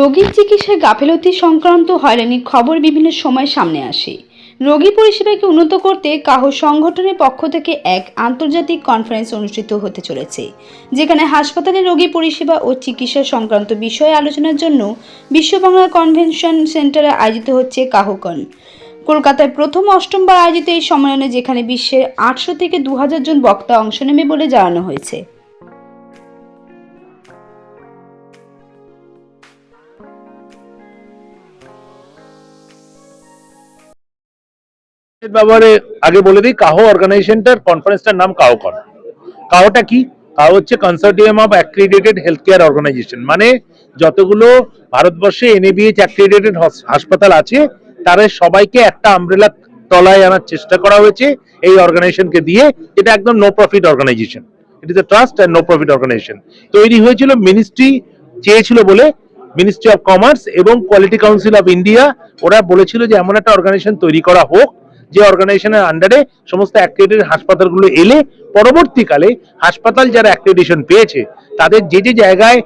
রোগীর চিকিৎসায় গাফিলতি সংক্রান্ত হয়রানির খবর বিভিন্ন সময় সামনে আসে। রোগী পরিষেবাকে উন্নত করতে কাহ সংগঠনের পক্ষ থেকে এক আন্তর্জাতিক কনফারেন্স অনুষ্ঠিত হতে চলেছে, যেখানে হাসপাতালে রোগী পরিষেবা ও চিকিৎসা সংক্রান্ত বিষয়ে আলোচনার জন্য বিশ্ব বাংলা কনভেনশন সেন্টারে আয়োজিত হচ্ছে কাহকন। কলকাতায় প্রথম অষ্টমবার আয়োজিত এই সম্মেলনে যেখানে বিশ্বের আটশো থেকে দু হাজার জন বক্তা অংশ নেবে বলে জানানো হয়েছে। ব্যাপারে আগে বলে দিই, কাহো অর্গানাইজেশনটার কনফারেন্সটার নাম কি? হচ্ছে consortium of health care organisation মানে যতগুলো ভারতবর্ষে এনএবিএইচ অ্যাক্রিডেটেড হাসপাতাল আছে তারা সবাইকে একটা আমব্রেলা তলায় আনার চেষ্টা করা হয়েছে এই অর্গানাইজেশনকে দিয়ে। এটা একদম no profit organisation it is a trust and no profit organisation তৈরি হয়েছিল মিনিস্ট্রি চেয়েছিল বলে মিনিস্ট্রি অফ কমার্স এবং কোয়ালিটি কাউন্সিল অফ ইন্ডিয়া ওরা বলেছিল যে এমন একটা অর্গানাইজেশন তৈরি করা হোক যে অর্গানাইজেশনের আন্ডারে সমস্ত অ্যাক্রেডিটেড হাসপাতালগুলো এলে পরবর্তীকালে হাসপাতাল যারা অ্যাক্রেডিটেশন পেয়েছে, তাদের যে যে জায়গায়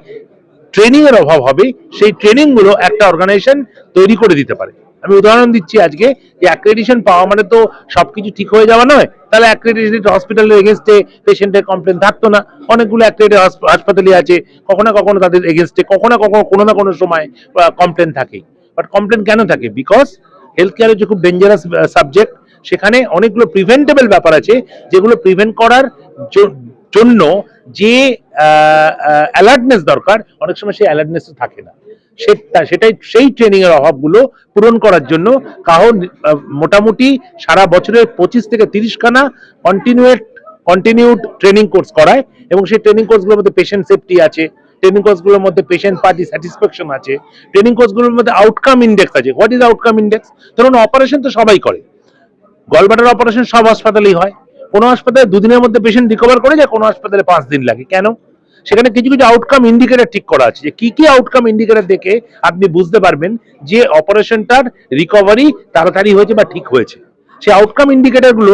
ট্রেনিং এর অভাব হবে, সেই ট্রেনিংগুলো একটা অর্গানাইজেশন তৈরি করে দিতে পারে। আমি উদাহরণ দিচ্ছি আজকে যে অ্যাক্রেডিটেশন পাওয়া মানে তো সবকিছু ঠিক হয়ে যাওয়া নয়, তাহলে অ্যাক্রেডিটেড হসপিটালের এগেনস্টে পেশেন্টের কমপ্লেন থাকতো না। অনেকগুলো অ্যাক্রেডিটেড হাসপাতালই আছে, কখনো কখনো তাদের এগেনস্টে কখনো কখনো কোনো না কোনো সময় কমপ্লেন থাকে বাট কমপ্লেন কেন থাকে? বিকজ হেলথ কেয়ার হচ্ছে খুব ডেঞ্জারাস সাবজেক্ট সেখানে অনেকগুলো প্রিভেন্টেবল ব্যাপার আছে, যেগুলো প্রিভেন্ট করার জন্য যে অ্যালার্টনেস দরকার, অনেক সময় সেই অ্যালার্টনেস থাকে না। সেটাই, সেই ট্রেনিং এর অভাবগুলো পূরণ করার জন্য কাহো মোটামুটি সারা বছরের পঁচিশ থেকে তিরিশ খানা কন্টিনিউয়েট কন্টিনিউড ট্রেনিং কোর্স করায়, এবং সেই ট্রেনিং কোর্সগুলোর মধ্যে পেশেন্ট সেফটি আছে ট্রেনিং কোর্সগুলোর মধ্যে পেশেন্ট পার্টি স্যাটিসফ্যাকশন আছে। ট্রেনিং কোর্সগুলোর মধ্যে আউটকাম ইন্ডেক্স আছে। হোয়াট ইজ আউটকাম ইন্ডেক্স ধরুন অপারেশন তো সবাই করে। গলবাটার অপারেশন সব হাসপাতালেই হয়। কোনো হাসপাতালে দুদিনের মধ্যে পেশেন্ট রিকভার করে যায়, কোনো হাসপাতালে পাঁচ দিন লাগে। কেন? সেখানে কিছু কিছু আউটকাম ইন্ডিকেটর ঠিক করা আছে যে, কি কি আউটকাম ইন্ডিকেটার দেখে আপনি বুঝতে পারবেন যে অপারেশনটার রিকভারি তাড়াতাড়ি হয়েছে বা ঠিক হয়েছে। সেই আউটকাম ইন্ডিকেটরগুলো,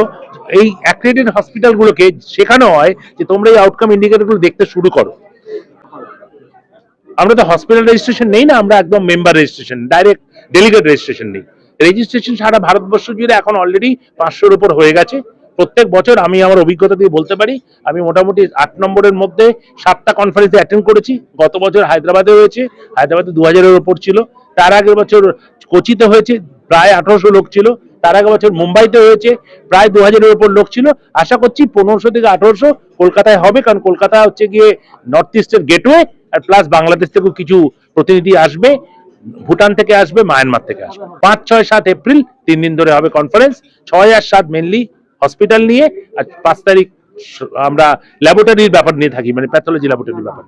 এই অ্যাক্রেডিটেড হসপিটালগুলোকে শেখানো হয় যে তোমরা এই আউটকাম ইন্ডিকেটরগুলো দেখতে শুরু করো। আমরা তো হসপিটাল রেজিস্ট্রেশন নেই না, আমরা একদম member registration direct delegate registration নেই। রেজিস্ট্রেশন সারা ভারতবর্ষ জুড়ে এখন অলরেডি পাঁচশোর উপর হয়ে গেছে। প্রত্যেক বছর আমি আমার অভিজ্ঞতা দিয়ে বলতে পারি, আমি মোটামুটি আট নম্বরের মধ্যে সাতটা কনফারেন্সে অ্যাটেন্ড করেছি। গত বছর হায়দ্রাবাদে হয়েছে, হায়দ্রাবাদে দু হাজারের ওপর ছিল। তার আগের বছর কোচিতে হয়েছে, প্রায় আঠারোশো লোক ছিল। তার আগের বছর মুম্বাইতে হয়েছে, প্রায় দু হাজারের উপর লোক ছিল। আশা করছি পনেরোশো থেকে আঠারোশো কলকাতায় হবে, কারণ কলকাতা হচ্ছে গিয়ে নর্থ ইস্টের গেটওয়ে আর প্লাস বাংলাদেশ থেকেও কিছু প্রতিনিধি আসবে, ভুটান থেকে আসবে মায়ানমার থেকে আসবে। পাঁচ, ছয়, সাত এপ্রিল, তিন দিন ধরে হবে কনফারেন্স ছয় আর সাত মেনলি হসপিটাল নিয়ে, আর পাঁচ তারিখ আমরা ল্যাবরেটরির ব্যাপার নিয়ে থাকি মানে প্যাথোলজি ল্যাবরেটরির ব্যাপার।